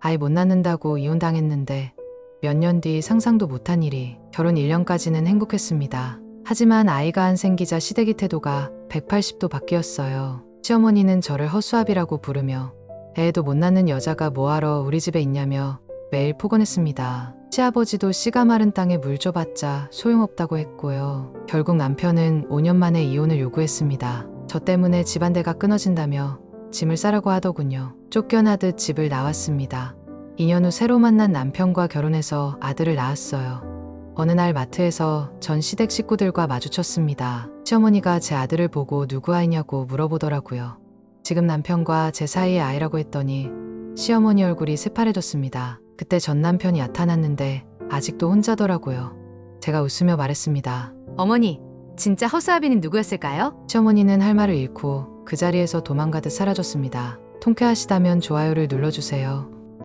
아이 못 낳는다고 이혼당했는데 몇 년 뒤 상상도 못한 일이 결혼 1년까지는 행복했습니다. 하지만 아이가 한 생기자 시댁이 태도가 180도 바뀌었어요. 시어머니는 저를 허수아비라고 부르며 애도 못 낳는 여자가 뭐하러 우리 집에 있냐며 매일 포건했습니다. 시아버지도 씨가 마른 땅에 물 줘봤자 소용없다고 했고요. 결국 남편은 5년 만에 이혼을 요구했습니다. 저 때문에 집안대가 끊어진다며 짐을 싸라고 하더군요. 쫓겨나듯 집을 나왔습니다. 2년 후 새로 만난 남편과 결혼해서 아들을 낳았어요. 어느 날 마트에서 전 시댁 식구들과 마주쳤습니다. 시어머니가 제 아들을 보고 누구 아이냐고 물어보더라고요. 지금 남편과 제 사이의 아이라고 했더니 시어머니 얼굴이 새파래졌습니다. 그때 전 남편이 나타났는데 아직도 혼자더라고요. 제가 웃으며 말했습니다. 어머니, 진짜 허수아비는 누구였을까요? 시어머니는 할 말을 잃고 그 자리에서 도망가듯 사라졌습니다. 통쾌하시다면 좋아요를 눌러주세요.